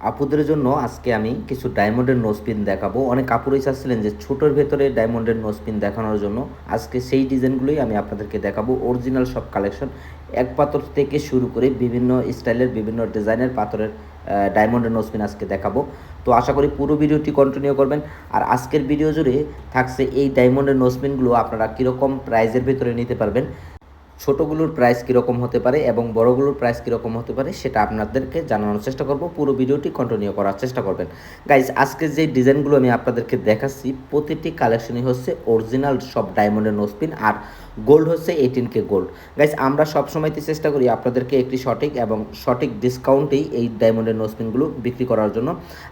আপুদের জন্য আজকে আমি কিছু ডায়মন্ডের নোসপিন দেখাবো। অনেক কাপড়ই চাচ্ছিলেন যে ছোটোর ভেতরে ডায়মন্ডের নোসপিন দেখানোর জন্য। আজকে সেই ডিজাইনগুলোই আমি আপনাদেরকে দেখাবো। অরিজিনাল সব কালেকশন এক পাথর থেকে শুরু করে বিভিন্ন স্টাইলের, বিভিন্ন ডিজাইনের পাথরের ডায়মন্ডের নোসপিন আজকে দেখাবো। তো আশা করি পুরো ভিডিওটি কন্টিনিউ করবেন। আর আজকের ভিডিও জুড়ে থাকছে এই ডায়মন্ডের নোসপিনগুলো আপনারা কীরকম প্রাইজের ভেতরে নিতে পারবেন ছোটোগুলোর প্রাইস কীরকম হতে পারে এবং বড়গুলোর প্রাইস কীরকম হতে পারে সেটা আপনাদেরকে জানানোর চেষ্টা করব। পুরো ভিডিওটি কন্টিনিউ করার চেষ্টা করবেন। গাইজ আজকে যে ডিজাইনগুলো আমি আপনাদেরকে দেখাচ্ছি, প্রতিটি কালেকশনই হচ্ছে অরিজিনাল সব ডায়মন্ডের নোসপিন আর গোল্ড হচ্ছে এইটিন কে গোল্ড গাইজ আমরা সবসময়তে চেষ্টা করি আপনাদেরকে একটি সঠিক এবং সঠিক ডিসকাউন্টেই এই ডায়মন্ডের নোসপিনগুলো বিক্রি করার জন্য।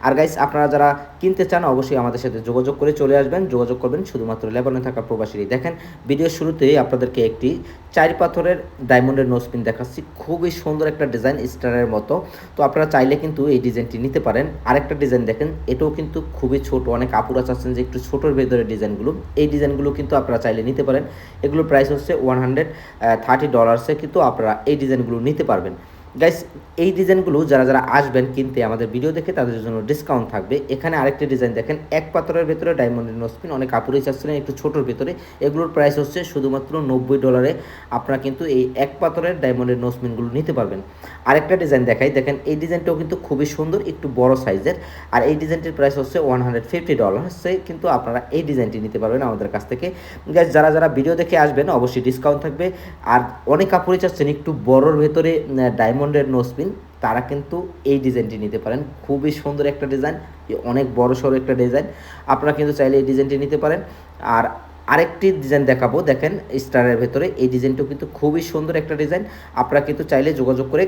আর গাইজ আপনারা যারা কিনতে চান অবশ্যই আমাদের সাথে যোগাযোগ করে চলে আসবেন। যোগাযোগ করবেন শুধুমাত্র লেবাননে থাকা প্রবাসীরই। দেখেন ভিডিওর শুরুতেই আপনাদেরকে একটি চার পাথরের ডায়মন্ডের নোসপিন দেখাচ্ছি। খুবই সুন্দর একটা ডিজাইন স্টারের মতো। তো আপনারা চাইলে কিন্তু এই ডিজাইনটি নিতে পারেন। আরেকটা ডিজাইন দেখেন, এটাও কিন্তু খুবই ছোট। অনেক আপুরা চাচ্ছেন যে একটু ছোটোর ভেতরে ডিজাইনগুলো এই ডিজাইনগুলো কিন্তু আপনারা চাইলে নিতে পারেন। এগুলোর প্রাইস হচ্ছে ওয়ান হান্ড্রেড থার্টি ডলার্সে কিন্তু আপনারা এই ডিজাইনগুলো নিতে পারবেন। গাইস এই ডিজাইনগুলো যারা যারা আসবেন কিনতে আমাদের ভিডিও দেখে তাদের জন্য ডিসকাউন্ট থাকবে। এখানে আরেকটি ডিজাইন দেখেন, এক পাথরের ভেতরে ডায়মন্ডের নোসপিন অনেক কাপড়ই চাচ্ছিলেন একটু ছোটোর ভেতরে। এগুলোর প্রাইস হচ্ছে শুধুমাত্র নব্বই ডলারে আপনারা কিন্তু এই এক পাথরের ডায়মন্ডের নোসপিনগুলো নিতে পারবেন। আরেকটা ডিজাইন দেখাই, দেখেন এই ডিজাইনটাও কিন্তু খুবই সুন্দর, একটু বড় সাইজের আর এই ডিজাইনটির প্রাইস হচ্ছে ওয়ান হান্ড্রেড ফিফটি ডলার সে কিন্তু আপনারা এই ডিজাইনটি নিতে পারবেন আমাদের কাছ থেকে। গাইজ যারা যারা ভিডিও দেখে আসবেন, অবশ্যই ডিসকাউন্ট থাকবে। আর অনেক কাপড়ই চাচ্ছেন একটু বড়োর ভেতরে ডায়মন্ডের নোসপিন তারা কিন্তু এই ডিজাইনটি নিতে পারেন। খুবই সুন্দর একটা ডিজাইন অনেক বড় সড়ো একটা ডিজাইন আপনারা কিন্তু চাইলে এই ডিজাইনটি নিতে পারেন। আর আরেকটি ডিজাইন দেখাবো, দেখেন স্টারের ভেতরে। এই ডিজাইনটাও কিন্তু খুবই সুন্দর একটা ডিজাইন আপনারা কিন্তু চাইলে যোগাযোগ করে